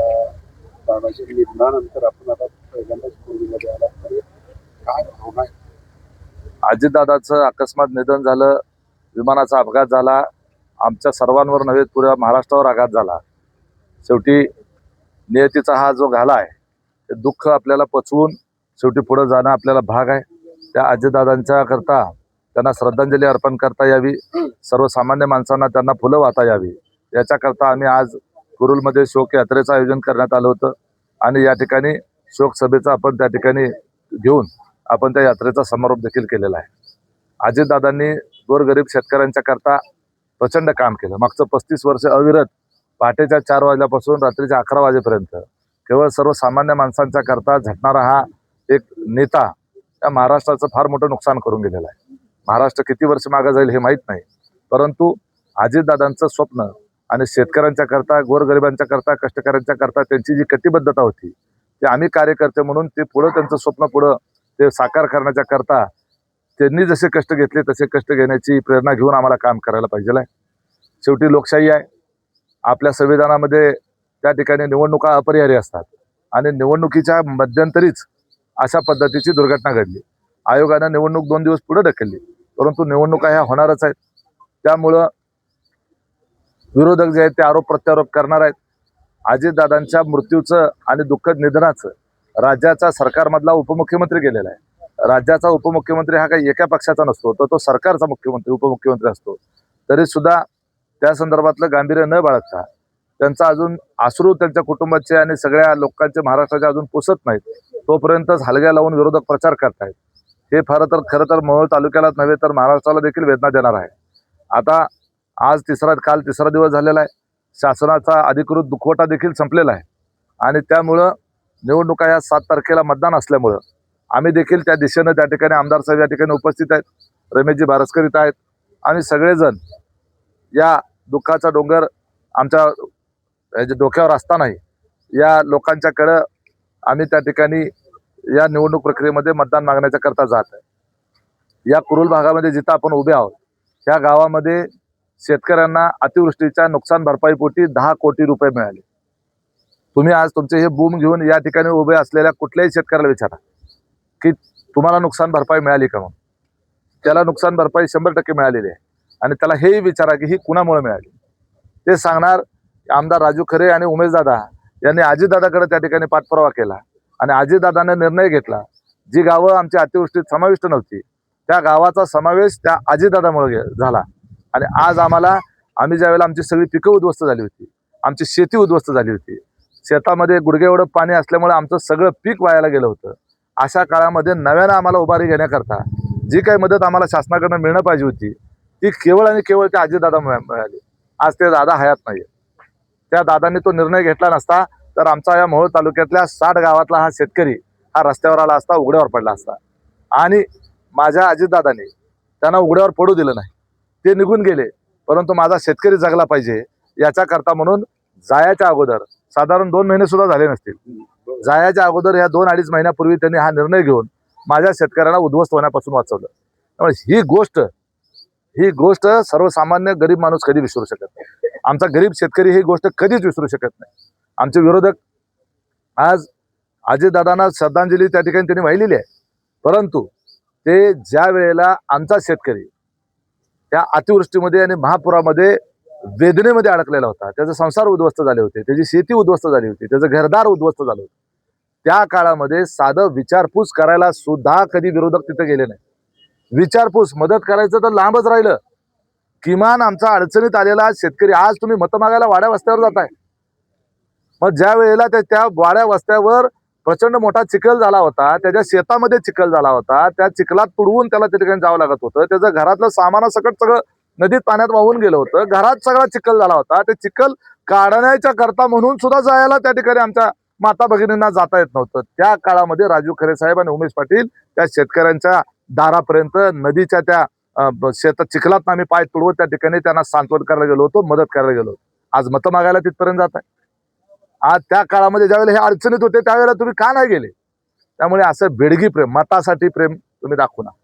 आता निधनानंतर आपण आता पहिल्यांदाच कोविडमध्ये आला. काय भावना आहे? अजितदादाचं अकस्मात निधन झालं विमानाचा अपघात झाला आमच्या सर्वांवर नव्हे पुऱ्या महाराष्ट्रावर आघात झाला. शेवटी नियतीचा हा जो घाला आहे ते दुःख आपल्याला पचवून शेवटी पुढे जाणं आपल्याला भाग आहे. त्या अजितदादांच्या करता त्यांना श्रद्धांजली अर्पण करता यावी. सर्वसामान्य माणसांना त्यांना फुलं वाहता यावी. याच्याकरता आम्ही आज कुरुलमध्ये शोक यात्रेचं आयोजन करण्यात आलं होतं. आणि या ठिकाणी शोक सभेचा आपण त्या ठिकाणी घेऊन आपण त्या यात्रेचा समारोप देखील केलेला आहे. अजितदादांनी गोरगरीब शेतकऱ्यांच्या करता प्रचंड काम केलं. मागचं पस्तीस वर्ष अविरत पहाटेच्या चार वाजल्यापासून रात्रीच्या अकरा वाजेपर्यंत केवळ सर्वसामान्य माणसांच्या करता झटणारा हा एक नेता या महाराष्ट्राचं फार मोठं नुकसान करून गेलेला आहे. महाराष्ट्र किती वर्ष मागं जाईल हे माहीत नाही. परंतु अजितदादांचं स्वप्न आणि शेतकऱ्यांच्या करता गोरगरिबांच्या करता कष्टकऱ्यांच्या करता त्यांची जी कटिबद्धता होती ते आम्ही कार्यकर्ते म्हणून ते पुढं त्यांचं स्वप्न पुढं ते साकार करण्याच्या करता त्यांनी जसे कष्ट घेतले तसे कष्ट घेण्याची प्रेरणा घेऊन आम्हाला काम करायला पाहिजे आहे. शेवटी लोकशाही आहे. आपल्या संविधानामध्ये त्या ठिकाणी निवडणुका अपरिहार्य असतात. आणि निवडणुकीच्या मध्यंतरीच अशा पद्धतीची दुर्घटना घडली. आयोगानं निवडणूक दोन दिवस पुढे ढकलली. परंतु निवडणुका ह्या होणारच आहेत. त्यामुळं विरोधक जे आहेत ते आरोप प्रत्यारोप करणार आहेत. अजितदादांच्या मृत्यूचं आणि दुःखद निधनाचं राज्याचा सरकारमधला उपमुख्यमंत्री गेलेला आहे. राज्याचा उपमुख्यमंत्री हा काही एका पक्षाचा नसतो तर तो सरकारचा मुख्यमंत्री उपमुख्यमंत्री असतो. तरी सुद्धा त्या संदर्भातलं गांभीर्य न बाळगता त्यांचा अजून आसरू त्यांच्या कुटुंबाचे आणि सगळ्या लोकांचे महाराष्ट्राचे अजून पुसत नाहीत. तोपर्यंतच हलग्या लावून विरोधक प्रचार करतायत. हे फार तर खरं तर मोहोळ तालुक्यालाच नव्हे तर महाराष्ट्राला देखील वेदना देणार आहे आता आज तिसरा काल तिसरा दिवस झालेला आहे. शासनाचा अधिकृत दुखवटा देखील संपलेला आहे. आणि त्यामुळं निवडणुका या सात तारखेला मतदान असल्यामुळं आम्ही देखील त्या दिशेनं त्या ठिकाणी आमदार साहेब या ठिकाणी उपस्थित आहेत. रमेशजी बारस्कर आहेत. आणि सगळेजण या दुःखाचा डोंगर आमच्या डोक्यावर असतानाही या लोकांच्याकडं आम्ही त्या ठिकाणी या निवडणूक प्रक्रियेमध्ये मतदान मागण्याच्या करता जात आहे. या कुरुल भागामध्ये जिथं आपण उभे आहोत त्या गावामध्ये शेतकऱ्यांना अतिवृष्टीच्या नुकसान भरपाईपोटी दहा कोटी रुपये मिळाले. तुम्ही आज तुमचे हे बूम घेऊन या ठिकाणी उभे असलेल्या कुठल्याही शेतकऱ्याला विचारा. की तुम्हाला नुकसान भरपाई मिळाली का म्हणून? त्याला नुकसान भरपाई शंभर टक्के मिळालेली आहे. आणि त्याला हेही विचारा की ही कुणामुळे मिळाली? ते सांगणार आमदार राजू खरे आणि उमेशदादा यांनी अजितदादाकडे त्या ठिकाणी पाठपुरावा केला आणि अजितदादाने निर्णय घेतला. जी गावं आमच्या अतिवृष्टीत समाविष्ट नव्हती त्या गावाचा समावेश त्या अजितदादामुळे झाला. आणि आज आम्हाला आम्ही ज्यावेळेला आमची सगळी पिकं उद्ध्वस्त झाली होती आमची शेती उद्ध्वस्त झाली होती शेतामध्ये गुडघे एवढं पाणी असल्यामुळे आमचं सगळं पीक वायाला गेलं होतं. अशा काळामध्ये नव्यानं आम्हाला उभारी घेण्याकरता जी काही मदत आम्हाला शासनाकडनं मिळणं पाहिजे होती ती केवळ आणि केवळ त्या आजीदादा मिळाली. आज ते दादा हयात नाही त्या दादांनी तो निर्णय घेतला नसता तर आमचा या मोहोळ तालुक्यातल्या साठ गावातला हा शेतकरी हा रस्त्यावर आला असता उघड्यावर पडला असता. आणि माझ्या अजितदादांनी त्यांना उघड्यावर पडू दिलं नाही. ते निघून गेले. परंतु माझा शेतकरी जगला पाहिजे याच्याकरता म्हणून जायाच्या अगोदर साधारण दोन महिने सुद्धा झाले नसतील. जायाच्या अगोदर या दोन अडीच महिन्यापूर्वी त्यांनी हा निर्णय घेऊन माझ्या शेतकऱ्यांना उद्ध्वस्त होण्यापासून वाचवलं. त्यामुळे ही गोष्ट ही गोष्ट सर्वसामान्य गरीब माणूस कधी विसरू शकत नाही. आमचा गरीब शेतकरी ही गोष्ट कधीच विसरू शकत नाही. आमचे विरोधक आज अजितदादांना श्रद्धांजली त्या ठिकाणी त्यांनी वाहिलेली आहे. परंतु ते ज्या वेळेला आमचा शेतकरी त्या अतिवृष्टीमध्ये आणि महापुरामध्ये वेदनेमध्ये अडकलेला होता. त्याचे संसार उद्ध्वस्त झाले होते. त्याची शेती उद्ध्वस्त झाली होती. त्याचं घरदार उद्ध्वस्त झालं होतं. त्या काळामध्ये साधं विचारपूस करायला सुद्धा कधी विरोधक तिथे गेले नाही. विचारपूस मदत करायचं तर लांबच राहिलं. किमान आमचा अडचणीत आलेला शेतकरी आज तुम्ही मतं मागायला वाड्या वस्त्यावर जाताय. मग ज्या वेळेला त्या त्या वाड्या वस्त्यावर प्रचंड मोठा चिखल झाला होता. त्याच्या शेतामध्ये चिखल झाला होता. त्या चिखलात तुडवून त्याला त्या ठिकाणी जावं लागत होतं. त्याचं घरातलं सामानासकट सगळं नदीत पाण्यात वाहून गेलं होतं. घरात सगळा चिखल झाला होता. ते चिखल काढण्याच्या करता म्हणून सुद्धा जायला त्या ठिकाणी आमच्या माता भगिनींना जाता येत नव्हतं. त्या काळामध्ये राजू खरे साहेब आणि उमेश पाटील त्या शेतकऱ्यांच्या दारापर्यंत नदीच्या त्या शेतात चिखलात आम्ही पाय तुडवत त्या ठिकाणी त्यांना सांत्वन करायला गेलो होतो मदत करायला गेलो होतो. आज मतं मागायला तिथपर्यंत जात आहे आज त्या काळामध्ये ज्यावेळेला हे अडचणीत होते त्यावेळेला तुम्ही का नाही गेले? त्यामुळे असं बेडगी प्रेम मतासाठी प्रेम तुम्ही दाखवू नका.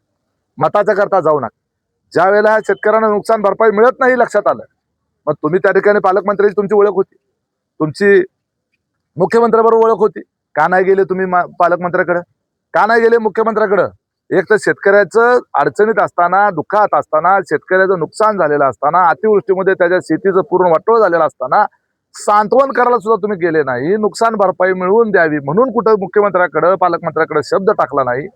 मताच्या करता जाऊ नका. ज्या वेळेला शेतकऱ्यांना नुकसान भरपाई मिळत नाही लक्षात आलं मग तुम्ही त्या ठिकाणी पालकमंत्र्याची तुमची ओळख होती. तुमची मुख्यमंत्र्याबरोबर ओळख होती. का नाही गेले तुम्ही पालकमंत्र्याकडे? का नाही गेले मुख्यमंत्र्याकडे? एक तर शेतकऱ्याचं अडचणीत असताना दुःखात असताना शेतकऱ्याचं नुकसान झालेलं असताना अतिवृष्टीमध्ये त्याच्या शेतीचं पूर्ण वाटोळ झालेलं असताना सांत्वन करायला सुद्धा तुम्ही गेले नाही. नुकसान भरपाई मिळवून द्यावी म्हणून कुठं मुख्यमंत्र्याकडे पालकमंत्र्याकडे शब्द टाकला नाही.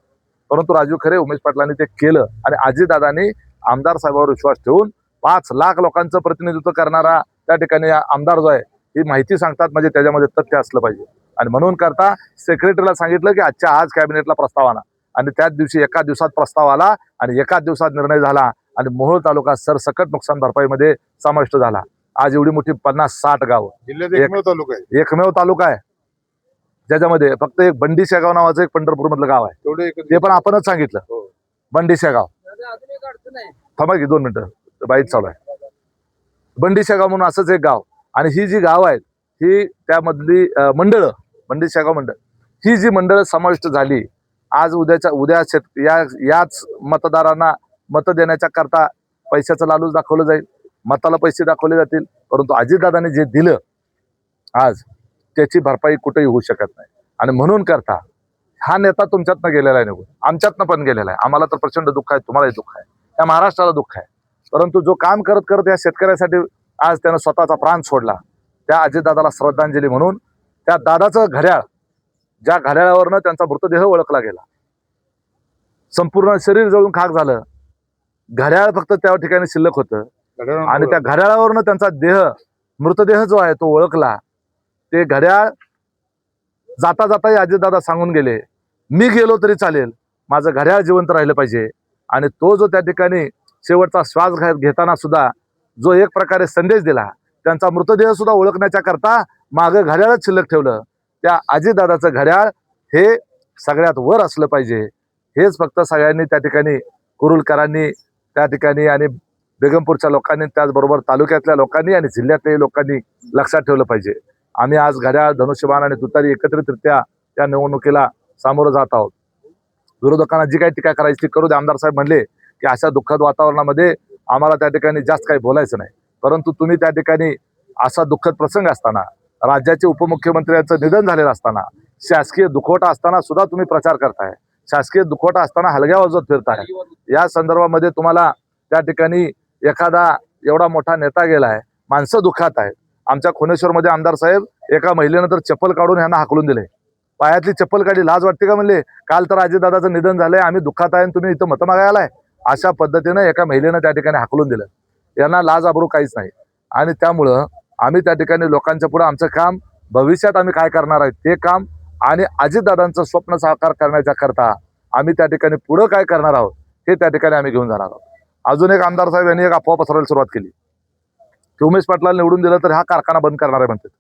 परंतु राजू खरे उमेश पाटलांनी ते केलं आणि अजितदादांनी आमदार साहेबांवर विश्वास ठेवून पाच लाख लोकांचं प्रतिनिधित्व करणारा त्या ठिकाणी आमदार जो आहे ही माहिती सांगतात म्हणजे त्याच्यामध्ये तथ्य असलं पाहिजे. आणि म्हणून करता सेक्रेटरीला सांगितलं की आजच्या आज कॅबिनेटला प्रस्ताव आणा. आणि त्याच दिवशी एका दिवसात प्रस्ताव आला आणि एकाच दिवसात निर्णय झाला आणि मोहोळ तालुका सरसकट नुकसान भरपाईमध्ये समाविष्ट झाला. आज एवढी मोठी पन्नास साठ गाव. एकमेव तालुका आहे. एकमेव तालुका आहे. ज्याच्यामध्ये फक्त एक बंडी शेगाव नावाचं एक पंढरपूर मधलं गाव आहे. ते पण आपणच सांगितलं. हो. बंडी शेगाव थांबा की दोन मिनिटं. बाईट चालू आहे. बंडी शेगाव म्हणून असंच एक गाव. आणि ही जी गाव आहेत ही त्यामधली मंडळं बंडी शेगाव मंडळ ही जी मंडळं समाविष्ट झाली आज उद्याच्या उद्या शेत या याच मतदारांना मत देण्याच्या करता पैशाचं लालूच दाखवलं जाईल. मताला पैसे दाखवले जातील परंतु अजितदादांनी जे दिलं आज त्याची भरपाई कुठेही होऊ शकत नाही. आणि म्हणून करता हा नेता तुमच्यातनं गेलेला आहे निघून. आमच्यातनं पण गेलेला आहे. आम्हाला तर प्रचंड दुःख आहे तुम्हालाही दुःख आहे. या महाराष्ट्राला दुःख आहे. परंतु जो काम करत करत या शेतकऱ्यासाठी आज त्यानं स्वतःचा प्राण सोडला त्या अजितदादाला श्रद्धांजली म्हणून त्या दादाचं घड्याळ ज्या घड्याळावरनं त्यांचा मृतदेह ओळखला गेला. संपूर्ण शरीर जळून खाक झालं. घड्याळ फक्त त्या ठिकाणी शिल्लक होतं. आणि त्या घड्याळावरनं त्यांचा देह मृतदेह जो आहे तो ओळखला. ते घड्याळ जाता जाताही अजितदादा सांगून गेले मी गेलो तरी चालेल. माझं घड्याळ जिवंत राहिलं पाहिजे. आणि तो जो त्या ठिकाणी शेवटचा श्वास घेताना सुद्धा जो एक प्रकारे संदेश दिला त्यांचा मृतदेह सुद्धा ओळखण्याच्या करता मागं घड्याळच शिल्लक ठेवलं. त्या अजितदादाचं घड्याळ हे सगळ्यात वर असलं पाहिजे. हेच फक्त सगळ्यांनी त्या ठिकाणी कुरुलकरांनी त्या ठिकाणी आणि बेगमपूरच्या लोकांनी त्याचबरोबर तालुक्यातल्या लोकांनी आणि जिल्ह्यातल्या लोकांनी लक्षात ठेवलं पाहिजे. आम्ही आज घड्याळ धनुष्यबाण आणि तुतारी एकत्रितरित्या त्या निवडणुकीला सामोरं जात आहोत. विरोधकांना जी काही टीका करायची ती करू दे. आमदार साहेब म्हणले की अशा दुःखद वातावरणामध्ये आम्हाला त्या ठिकाणी जास्त काही बोलायचं नाही. परंतु तुम्ही त्या ठिकाणी असा दुःखद प्रसंग असताना राज्याचे उपमुख्यमंत्र्यांचं निधन झालेलं असताना शासकीय दुखवटा असताना सुद्धा तुम्ही प्रचार करताय. शासकीय दुखवटा असताना हलग्या वाजवत फिरताय या संदर्भामध्ये तुम्हाला त्या ठिकाणी एखादा एवढा मोठा नेता गेलाय माणसं दुःखात आहेत. आमच्या खुनेश्वरमध्ये आमदार साहेब एका महिलेनं तर चप्पल काढून यांना हाकलून दिले. पायातली चप्पल काढली लाज वाटते का म्हणले? काल तर अजितदादाचं निधन झालंय आम्ही दुःखात आहे आणि तुम्ही इथं मतं मागायला आहे अशा पद्धतीनं एका महिलेनं त्या ठिकाणी हाकलून दिलं. यांना लाज आबरू काहीच नाही. आणि त्यामुळं आम्ही त्या ठिकाणी लोकांच्या पुढे आमचं काम भविष्यात आम्ही काय करणार आहे ते काम आणि अजितदादांचं स्वप्न साकार करण्याच्या करता आम्ही त्या ठिकाणी पुढं काय करणार आहोत हे त्या ठिकाणी आम्ही घेऊन जाणार आहोत. अजून एक आमदार साहेब यांनी एक अफवा पसरायला सुरुवात केली. की उमेश पाटलाला निवडून दिलं तर हा कारखाना बंद करणार आहे म्हणतात.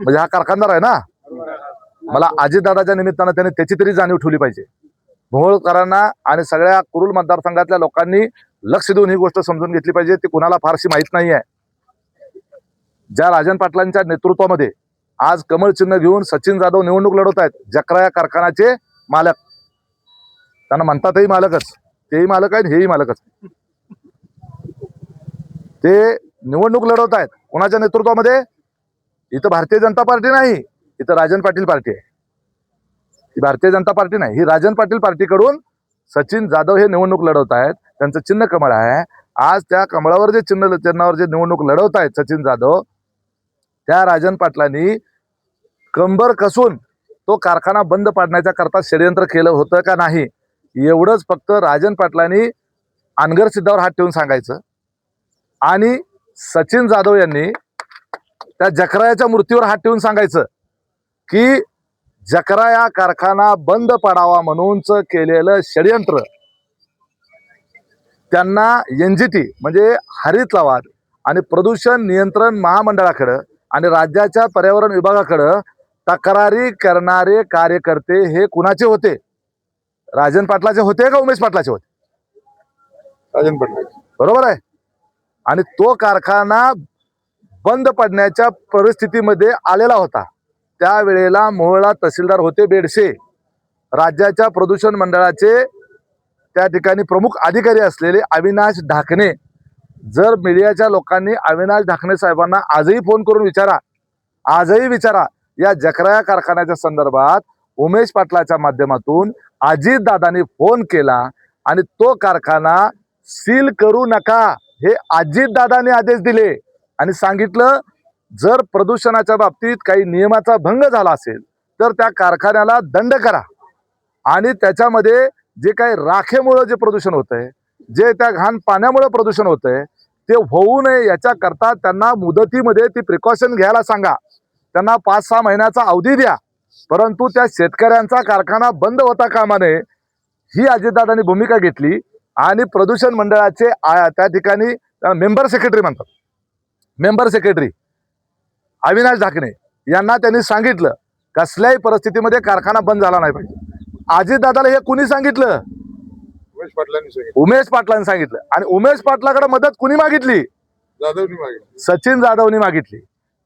म्हणजे हा कारखानदार आहे ना? मला अजितदादाच्या निमित्तानं त्यांनी त्याची तरी जाणीव ठेवली पाहिजे. मोहोळकरांना आणि सगळ्या कुरुल मतदारसंघातल्या लोकांनी लक्ष देऊन ही गोष्ट समजून घेतली पाहिजे. ती कुणाला फारशी माहीत नाही आहे. ज्या राजन पाटलांच्या नेतृत्वामध्ये आज कमळ चिन्ह घेऊन सचिन जाधव निवडणूक लढवत आहेत जकरा या कारखानाचे मालक. त्यांना म्हणतातही मालकच. तेही मालक आहेत हेही मालकच ते निवडणूक लढवत आहेत. कोणाच्या नेतृत्वामध्ये? इथं भारतीय जनता पार्टी नाही इथं राजन पाटील पार्टी आहे. ही भारतीय जनता पार्टी नाही ही राजन पाटील पार्टीकडून सचिन जाधव हे निवडणूक लढवत आहेत. त्यांचं चिन्ह कमळ आहे. आज त्या कमळावर जे चिन्ह चिन्हावर जे निवडणूक लढवत आहेत सचिन जाधव त्या राजन पाटलांनी कंबर कसून तो कारखाना बंद पाडण्याच्या करता षडयंत्र केलं होतं का नाही एवढंच फक्त राजन पाटलांनी अनगर सिद्धावर हात ठेवून सांगायचं. आणि सचिन जाधव यांनी त्या जकरायाच्या मूर्तीवर हात ठेवून सांगायचं की जकरा या कारखाना बंद पडावा म्हणूनच केलेलं षडयंत्र. त्यांना एनजीटी म्हणजे हरित लवाद आणि प्रदूषण नियंत्रण महामंडळाकडं आणि राज्याच्या पर्यावरण विभागाकडं तक्रारी करणारे कार्यकर्ते हे कुणाचे होते? राजन पाटलाचे होते का उमेश पाटलाचे होते? राजन पटनायक बरोबर आहे. आणि तो कारखाना बंद पडण्याच्या परिस्थितीमध्ये आलेला होता. त्यावेळेला मोहळा तहसीलदार होते बेडशे राज्याच्या प्रदूषण मंडळाचे त्या ठिकाणी प्रमुख अधिकारी असलेले अविनाश ढाकणे. जर मीडियाच्या लोकांनी अविनाश ढाकणे साहेबांना आजही फोन करून विचारा आजही विचारा या जकराया कारखान्याच्या संदर्भात उमेश पाटलाच्या माध्यमातून अजितदादांनी फोन केला आणि तो कारखाना सील करू नका हे अजितदादांनी आदेश दिले. आणि सांगितलं जर प्रदूषणाच्या बाबतीत काही नियमाचा भंग झाला असेल तर त्या कारखान्याला दंड करा. आणि त्याच्यामध्ये जे काही राखेमुळं जे प्रदूषण होतंय जे त्या घाण पाण्यामुळे प्रदूषण होतंय ते होऊ नये याच्याकरता त्यांना मुदतीमध्ये ती प्रिकॉशन घ्यायला सांगा. त्यांना पाच सहा महिन्याचा अवधी द्या. परंतु त्या शेतकऱ्यांचा कारखाना बंद होता कामा नये ही अजितदादांनी भूमिका घेतली आणि प्रदूषण मंडळाचे त्या ठिकाणी मेंबर सेक्रेटरी म्हणतात. मेंबर सेक्रेटरी अविनाश ढाकणे यांना त्यांनी सांगितलं कसल्याही परिस्थितीमध्ये कारखाना बंद झाला नाही पाहिजे. अजितदादाला हे कुणी सांगितलं? उमेश पाटलांनी सांगितलं. उमेश पाटलांनी सांगितलं. आणि उमेश पाटलाकडे मदत कुणी मागितली? जाधवनी मागितलं. सचिन जाधवनी मागितली.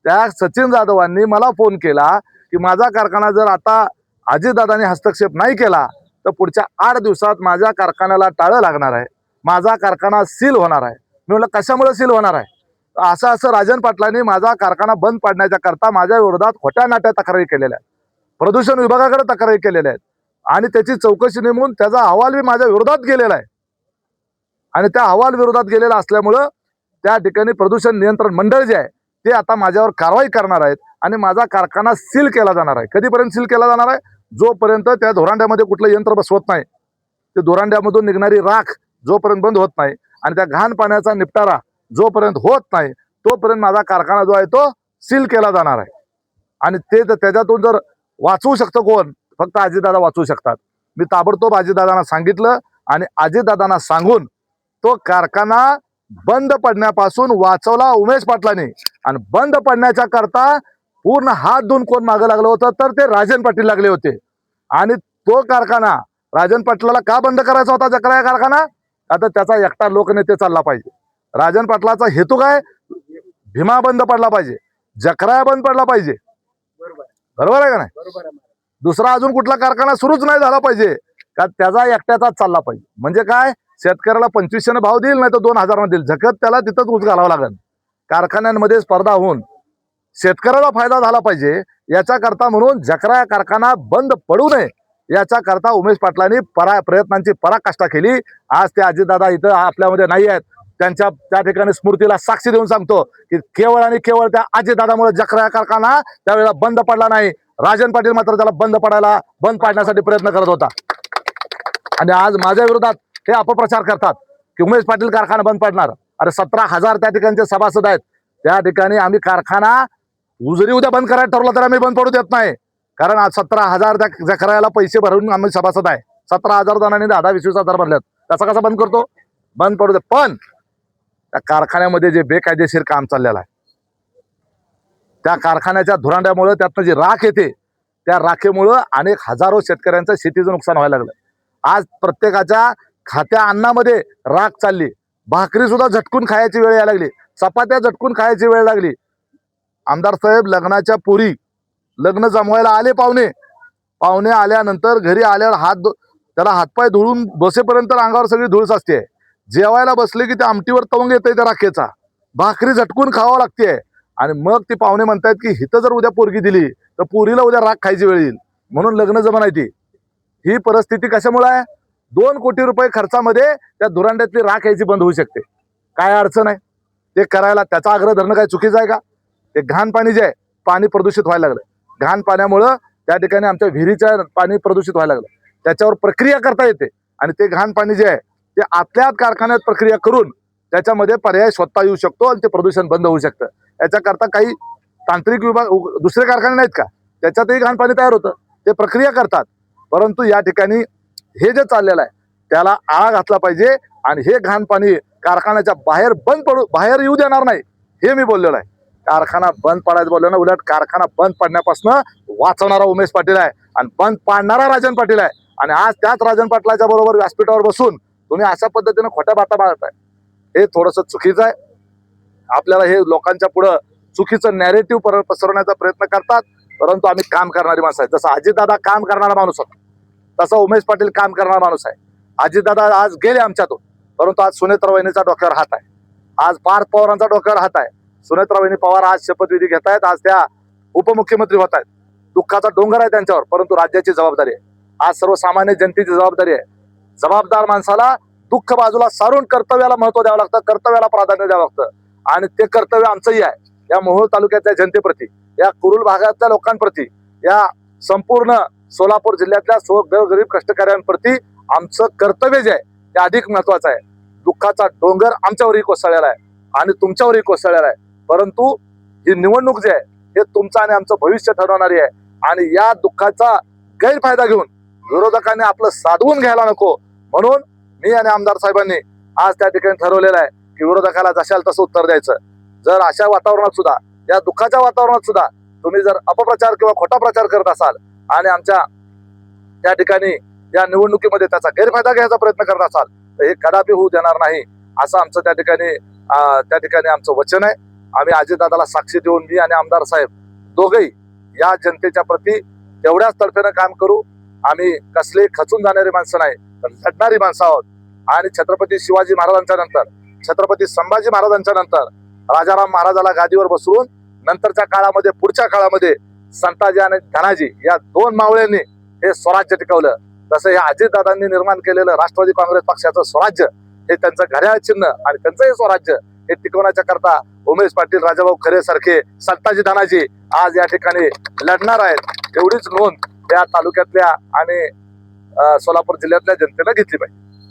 त्या सचिन जाधवांनी मला फोन केला की माझा कारखाना जर आता अजितदादांनी हस्तक्षेप नाही केला तर पुढच्या आठ दिवसात माझ्या कारखान्याला टाळं लागणार आहे. माझा कारखाना सील होणार आहे. मी म्हटलं कशामुळे सील होणार आहे? असं असं राजन पाटलांनी माझा कारखाना बंद पाडण्याच्या करता माझ्या विरोधात खोट्या नाट्या तक्रारी केलेल्या आहेत. प्रदूषण विभागाकडे तक्रारी केलेल्या आहेत. आणि त्याची चौकशी नेमून त्याचा अहवाल मी माझ्या विरोधात गेलेला आहे. आणि त्या अहवाल विरोधात गेलेला असल्यामुळं त्या ठिकाणी प्रदूषण नियंत्रण मंडळ जे आहे ते आता माझ्यावर कारवाई करणार आहेत. आणि माझा कारखाना सील केला जाणार आहे. कधीपर्यंत सील केला जाणार आहे? जोपर्यंत त्या धोरांड्यामध्ये कुठलं यंत्र बसवत नाही. ते धोरांड्यामधून निघणारी राख जोपर्यंत बंद होत नाही आणि त्या घाण पाण्याचा निपटारा जोपर्यंत होत नाही तोपर्यंत माझा कारखाना जो आहे तो सील केला जाणार आहे. आणि ते जर त्याच्यातून जर वाचवू शकतं कोण? फक्त अजितदादा वाचवू शकतात. मी ताबडतोब अजितदादांना सांगितलं आणि अजितदादांना सांगून तो कारखाना बंद पडण्यापासून वाचवला उमेश पाटलाने. आणि बंद पडण्याच्या करता पूर्ण हात धुवून कोण मागं लागलं होतं तर ते राजन पाटील लागले होते. आणि तो कारखाना राजन पाटलाला का बंद करायचा होता जकराया कारखाना? आता त्याचा एकटा लोकनेते चालला पाहिजे. राजन पाटलाचा हेतू काय? भीमा बंद पडला पाहिजे. जकराया बंद पडला पाहिजे. बरोबर आहे का नाही? दुसरा अजून कुठला कारखाना सुरूच नाही झाला पाहिजे. का त्याचा एकट्याचाच चालला पाहिजे. म्हणजे काय? शेतकऱ्याला पंचवीसशे भाव देईल नाही तर दोन हजार देईल. झकत त्याला तिथंच घालावं लागेल. कारखान्यांमध्ये स्पर्धा होऊन शेतकऱ्याला फायदा झाला पाहिजे याच्या करता म्हणून जकरा कारखाना बंद पडू नये. याच्या करता उमेश पाटलांनी परा प्रयत्नांची पराकाष्ठा केली. आज ते अजितदादा इथं आपल्यामध्ये नाही आहेत. त्यांच्या त्या ठिकाणी स्मृतीला साक्षी देऊन सांगतो की केवळ आणि केवळ त्या अजितदादामुळे जकरा कारखाना त्यावेळेला बंद पडला नाही. राजन पाटील मात्र त्याला बंद पडायला बंद पाडण्यासाठी प्रयत्न करत होता. आणि आज माझ्या विरोधात हे अपप्रचार करतात की उमेश पाटील कारखाना बंद पडणार. अरे सतरा हजार त्या ठिकाणचे सभासद आहेत. त्या ठिकाणी आम्ही कारखाना जरी उद्या बंद करायला ठरवलं तर आम्ही बंद पडू देत नाही. कारण आज सतरा हजार त्या जखरायला पैसे भरून आम्ही सभासद आहे. सतरा हजार जणांनी दहा वीस वीस हजार भरल्यात. त्याचा कसा बंद करतो? बंद पडू दे पण त्या कारखान्यामध्ये जे बेकायदेशीर काम चाललेलं आहे. त्या कारखान्याच्या धुरांड्यामुळं त्यातनं जी राख येते त्या राखेमुळं अनेक हजारो शेतकऱ्यांचं शेतीचं नुकसान व्हायला लागलं. आज प्रत्येकाच्या खात्या अन्नामध्ये राख चालली. भाकरी सुद्धा झटकून खायची वेळ यायला लागली. चपात्या झटकून खायची वेळ लागली. आमदार साहेब लग्नाच्या पुरी लग्न जमवायला आले पाहुणे. पाहुणे आल्यानंतर घरी आल्यावर हात धु- त्याला हातपाय धुळून बसेपर्यंत अंगावर सगळी धूळच असते जेवायला बसले की त्या आमटीवर तवंग येते त्या राखेचा. भाकरी झटकून खावा लागते आणि मग ती पाहुणे म्हणतायत की हिथं जर उद्या पोरगी दिली तर पुरीला उद्या राख खायची वेळ येईल. म्हणून लग्न जमा ती. ही परिस्थिती कशामुळे आहे? दोन कोटी रुपये खर्चामध्ये त्या धुरांड्यातली राख यायची बंद होऊ शकते. काय अडचण आहे? ते करायला त्याचा आग्रह धरणं काय चुकीचं आहे का? ते घाण पाणी जे आहे पाणी प्रदूषित व्हायला लागलं घाण पाण्यामुळं त्या ठिकाणी आमच्या विहिरीच्या पाणी प्रदूषित व्हायला लागलं. त्याच्यावर प्रक्रिया करता येते. आणि ते घाण पाणी जे आहे ते आतल्या कारखान्यात प्रक्रिया करून त्याच्यामध्ये पर्याय स्वतः येऊ शकतो आणि ते प्रदूषण बंद होऊ शकतं. याच्याकरता काही तांत्रिक विभाग दुसरे कारखाने नाहीत का? त्याच्यातही घाण पाणी तयार होतं. ते प्रक्रिया करतात. परंतु या ठिकाणी हे जे चाललेलं आहे त्याला आळा घातला पाहिजे आणि हे घाण पाणी कारखान्याच्या बाहेर बंद पडू बाहेर येऊ देणार नाही हे मी बोललेलो आहे. कारखाना बंद पडायचं बोललो ना उलट कारखाना बंद पडण्यापासून वाचवणारा उमेश पाटील आहे आणि बंद पाडणारा राजन पाटील आहे. आणि आज त्याच राजन पाटलाच्या बरोबर व्यासपीठावर बसून तुम्ही अशा पद्धतीनं खोट्या बाता मारत आहे हे थोडंसं चुकीचं आहे. आपल्याला हे लोकांच्या पुढं चुकीचं नॅरेटिव्ह पर पसरवण्याचा प्रयत्न करतात परंतु आम्ही काम करणारी माणसं आहे जसं अजितदादा काम करणारा माणूस होता तसा उमेश पाटील काम करणारा माणूस आहे. अजितदादा आज गेले आमच्यातून परंतु आज सुनेत्र वहिनीचा डोक्यावर हात आहे. आज पार्थ पवारांचा डोक्यावर हात आहे. सुनेत्राबाईंनी पवार आज शपथविधी घेत आहेत आज त्या उपमुख्यमंत्री होत आहेत दुःखाचा डोंगर आहे त्यांच्यावर परंतु राज्याची जबाबदारी आहे. आज सर्वसामान्य जनतेची जबाबदारी आहे. जबाबदार माणसाला दुःख बाजूला सारून कर्तव्याला महत्त्व द्यावं लागतं कर्तव्याला प्राधान्य द्यावं लागतं. आणि ते कर्तव्य आमचंही आहे. या मोहोळ तालुक्यातल्या जनतेप्रती या कुरुल भागातल्या लोकांप्रती या संपूर्ण सोलापूर जिल्ह्यातल्या सो गरीब कष्टकऱ्यांप्रती आमचं कर्तव्य जे आहे ते अधिक महत्वाचं आहे. दुःखाचा डोंगर आमच्यावरही कोसळलेला आहे. आणि तुमच्यावरही कोसळलेला आहे. परंतु ही निवडणूक जी आहे हे तुमचं आणि आमचं भविष्य ठरवणारी आहे. आणि या दुःखाचा गैरफायदा घेऊन विरोधकांनी आपलं साधवून घ्यायला नको. म्हणून मी आणि आमदार साहेबांनी आज त्या ठिकाणी ठरवलेलं आहे की विरोधकाला जशाल तसं उत्तर द्यायचं. जर अशा वातावरणात सुद्धा या दुःखाच्या वातावरणात सुद्धा तुम्ही जर अपप्रचार किंवा खोटा प्रचार करत असाल आणि आमच्या त्या ठिकाणी या निवडणुकीमध्ये त्याचा गैरफायदा घ्यायचा प्रयत्न करत असाल तर हे कदापि होऊ देणार नाही असं आमचं त्या ठिकाणी त्या ठिकाणी आमचं वचन आहे. आम्ही अजितदादाला साक्षी देऊन मी आणि आमदार साहेब दोघेही या जनतेच्या प्रती तेवढ्याच तडफेनं काम करू. आम्ही कसले खचून जाणारी माणसं नाही तर लढणारी माणसं आहोत. आणि छत्रपती शिवाजी महाराजांच्या नंतर छत्रपती संभाजी महाराजांच्या नंतर राजाराम महाराजाला गादीवर बसवून नंतरच्या काळामध्ये पुढच्या काळामध्ये संताजी आणि धनाजी या दोन मावळ्यांनी हे स्वराज्य टिकवलं. तसं या अजितदादांनी निर्माण केलेलं राष्ट्रवादी काँग्रेस पक्षाचं स्वराज्य हे त्यांचं घड्याळ चिन्ह आणि त्यांचं हे स्वराज्य हे टिकवण्याच्या करता उमेश पाटील राजाभाऊ खरे सारखे संताजी धनाजी आज या ठिकाणी लढणार आहेत. एवढीच नोंद या तालुक्यातल्या आणि सोलापूर जिल्ह्यातल्या जनतेला घेतली पाहिजे.